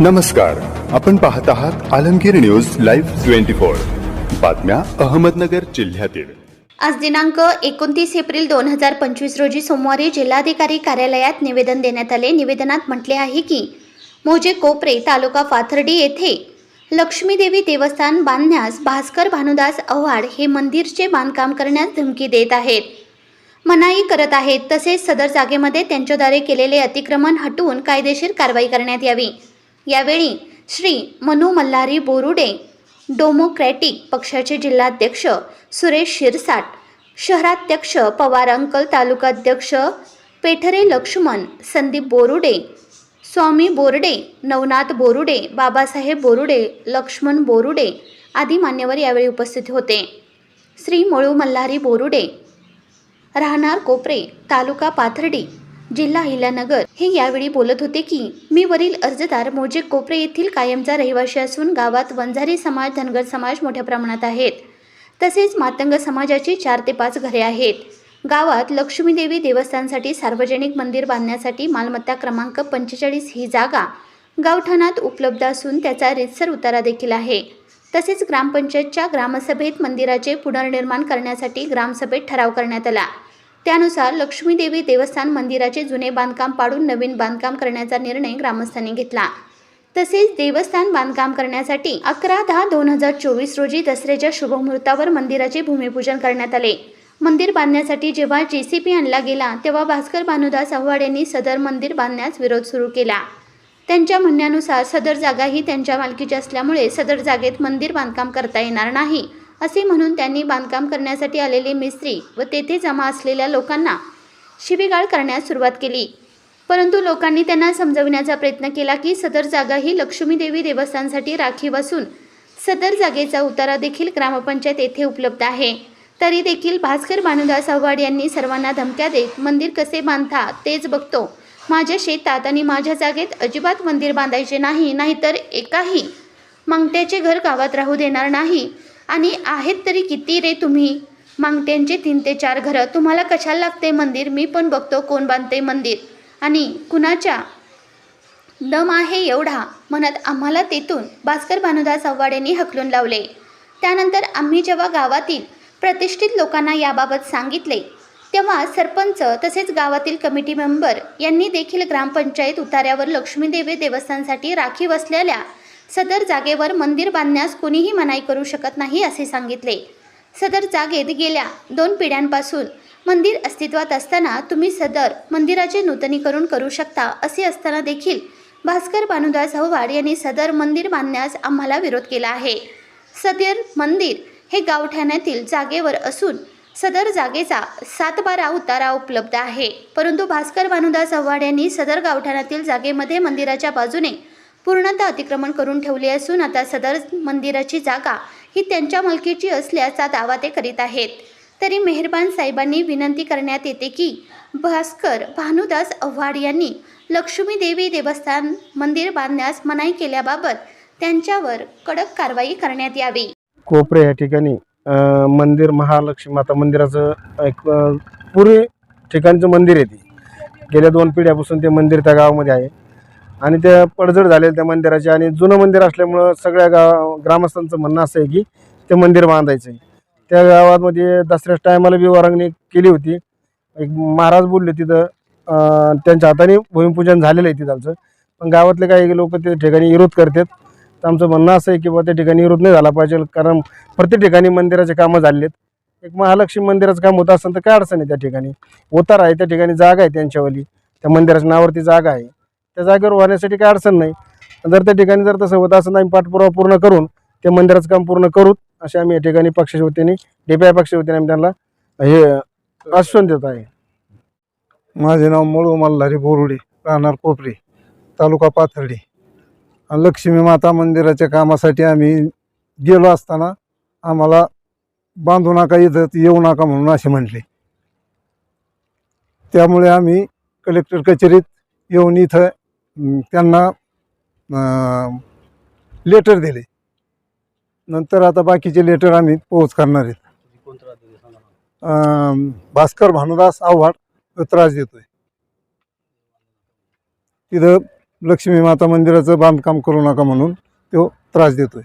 नमस्कार आपण पाहत आहात Alamgir news live twenty four. बातम्या अहमदनगर जिल्ह्यातील. आज दिनांक एकोणतीस एप्रिल दोन हजार पंचवीस रोजी सोमवारी जिल्हाधिकारी कार्यालयात निवेदन देण्यात आले. निवेदनात म्हटले आहे की मोजे कोपरे तालुका पाथर्डी येथे लक्ष्मीदेवी देवस्थान बांधण्यास भास्कर भानुदास आव्हाड हे मंदिरचे बांधकाम करण्यास धमकी देत आहेत. मनाई करत आहेत. तसेच सदर जागेमध्ये त्यांच्याद्वारे केलेले अतिक्रमण हटवून कायदेशीर कारवाई करण्यात यावी. यावेळी श्री मनु मल्हारी बोरुडे डेमोक्रॅटिक पक्षाचे जिल्हाध्यक्ष सुरेश शिरसाट शहराध्यक्ष पवार अंकल तालुकाध्यक्ष पेठरे लक्ष्मण संदीप बोरुडे स्वामी बोर्डे नवनाथ बोरुडे बाबासाहेब बोरुडे लक्ष्मण बोरुडे आदी मान्यवर यावेळी उपस्थित होते. श्री मळू मल्हारी बोरुडे राहणार कोपरे तालुका पाथर्डी जिल्हा हिलानगर हे यावेळी बोलत होते की मी वरील अर्जदार मोजे कोपरे येथील कायमचा रहिवासी असून गावात वंजारी समाज धनगर समाज मोठ्या प्रमाणात आहेत. तसेच मातंग समाजाची चार ते पाच घरे आहेत. गावात लक्ष्मीदेवी देवस्थानसाठी सार्वजनिक मंदिर बांधण्यासाठी मालमत्ता क्रमांक पंचेचाळीस ही जागा गावठाणात उपलब्ध असून त्याचा रितसर उतारा देखील आहे. तसेच ग्रामपंचायतच्या ग्रामसभेत मंदिराचे पुनर्निर्माण करण्यासाठी ग्रामसभेत ठराव करण्यात आला. त्यानुसार लक्ष्मीदेवी देवस्थान मंदिराचे जुने बांधकाम पाडून नवीन बांधकाम करण्याचा निर्णय ग्रामस्थांनी घेतला. तसेच देवस्थान बांधकाम करण्यासाठी अकरा दहा दोन हजार चोवीस रोजी दसऱ्याच्या शुभमुहूर्तावर मंदिराचे भूमिपूजन करण्यात आले. मंदिर बांधण्यासाठी जेव्हा जे सी पी आणला गेला तेव्हा भास्कर भानुदास आव्हाड यांनी सदर मंदिर बांधण्यास विरोध सुरू केला. त्यांच्या म्हणण्यानुसार सदर जागा ही त्यांच्या मालकीची असल्यामुळे सदर जागेत मंदिर बांधकाम करता येणार नाही. असे म्हणून त्यांनी बांधकाम करण्यासाठी आलेले मिस्त्री व तेथे जमा असलेल्या लोकांना शिबिगाळ करण्यास सुरुवात केली. परंतु लोकांनी त्यांना समजविण्याचा प्रयत्न केला की सदर जागा ही लक्ष्मीदेवी देवस्थानसाठी राखीव असून सदर जागेचा उतारा देखील ग्रामपंचायत येथे उपलब्ध आहे. तरी देखील भास्कर भानुदास आव्हाड यांनी सर्वांना धमक्या देत मंदिर कसे बांधता तेच बघतो. माझ्या शेतात आणि माझ्या जागेत अजिबात मंदिर बांधायचे नाही नाहीतर एकाही मांगट्याचे घर गावात राहू देणार नाही. आणि आहेत तरी किती रे तुम्ही? मांगट्यांचे तीन ते चार घरं. तुम्हाला कशाला लागते मंदिर? मी पण बघतो कोण बांधते मंदिर. आणि कुणाच्या? दम आहे एवढा. म्हणत आम्हाला तेथून भास्कर भानुदास आव्हाड हकलून लावले. त्यानंतर आम्ही जेव्हा गावातील प्रतिष्ठित लोकांना याबाबत सांगितले तेव्हा सरपंच तसेच गावातील कमिटी मेंबर यांनी देखील ग्रामपंचायत उतार्यावर लक्ष्मीदेवी देवस्थानसाठी राखीव असलेल्या सदर जागेवर मंदिर बांधण्यास कोणीही मनाई करू शकत नाही असे सांगितले. सदर जागेत गेल्या दोन पिढ्यांपासून मंदिर अस्तित्वात असताना तुम्ही सदर मंदिराचे नूतनीकरण करू शकता असे असताना देखील भास्कर भानुदास आव्हाड यांनी सदर मंदिर बांधण्यास आम्हाला विरोध केला आहे. सदर मंदिर हे गावठाण्यातील जागेवर असून सदर जागेचा सातबारा उतारा उपलब्ध आहे. परंतु भास्कर भानुदास आव्हाड यांनी सदर गावठाणातील जागेमध्ये मंदिराच्या बाजूने पूर्णतः अतिक्रमण करून ठेवले असून आता सदर मंदिराची जागा ही त्यांच्या मालकीची असल्याचा दावा ते करीत आहेत. तरी मेहरबान साहेबांनी विनंती करण्यात येते की भास्कर भानुदास आव्हाड यांनी लक्ष्मी देवी देवस्थान मंदिर बांधण्यास मनाई केल्याबाबत त्यांच्यावर कडक कारवाई करण्यात यावी. कोपरे या ठिकाणी मंदिर महालक्ष्मी माता मंदिराचं एक पूर्वी ठिकाणचं मंदिर आहे गेल्या दोन पिढ्यापासून ते मंदिर त्या गावामध्ये आहे. आणि ते पडझड झालेलं त्या मंदिराचे आणि जुनं मंदिर असल्यामुळं सगळ्या गाव ग्रामस्थांचं म्हणणं असं आहे की ते मंदिर बांधायचं आहे त्या गावामध्ये दसऱ्याच टायमाला बी वरांगणी केली होती. एक महाराज बोलले तिथं त्यांच्या हाताने भूमिपूजन झालेलं आहे तिथालचं पण गावातले काही लोक त्या ठिकाणी विरोध करतात. तर आमचं म्हणणं असं आहे की बा त्या ठिकाणी विरोध नाही झाला पाहिजे कारण प्रत्येक ठिकाणी मंदिराचे कामं झालेले आहेत एक महालक्ष्मी मंदिराचं काम होत असेल तर काय अडचण आहे त्या ठिकाणी? उतार आहे त्या ठिकाणी जागा आहे त्यांच्यावाली. त्या मंदिराच्या नावावरती जागा आहे. त्या जागेवर होण्यासाठी काही अडचण नाही. जर त्या ठिकाणी जर तसं होत असेल आम्ही पाठपुरावा पूर्ण करून ते मंदिराचं काम पूर्ण करू असे आम्ही या ठिकाणी पक्षाच्या वतीने डीपीआय पक्षाच्या वतीने आम्ही त्यांना हे आश्वासन देत आहे. माझे नाव मळू मल्हारी बोरुडे राहणार कोपरे तालुका पाथर्डी. लक्ष्मी माता मंदिराच्या कामासाठी आम्ही गेलो असताना आम्हाला बांधू नका इथं येऊ नका म्हणून असे म्हटले त्यामुळे आम्ही कलेक्टर कचेरीत येऊन इथं त्यांना लेटर दिले. नंतर आता बाकीचे लेटर आम्ही पोहोच करणार आहेत. भास्कर भानुदास आव्हाड त्रास देतोय. तिथं लक्ष्मी माता मंदिराचं बांधकाम करू नका म्हणून तो त्रास देतोय.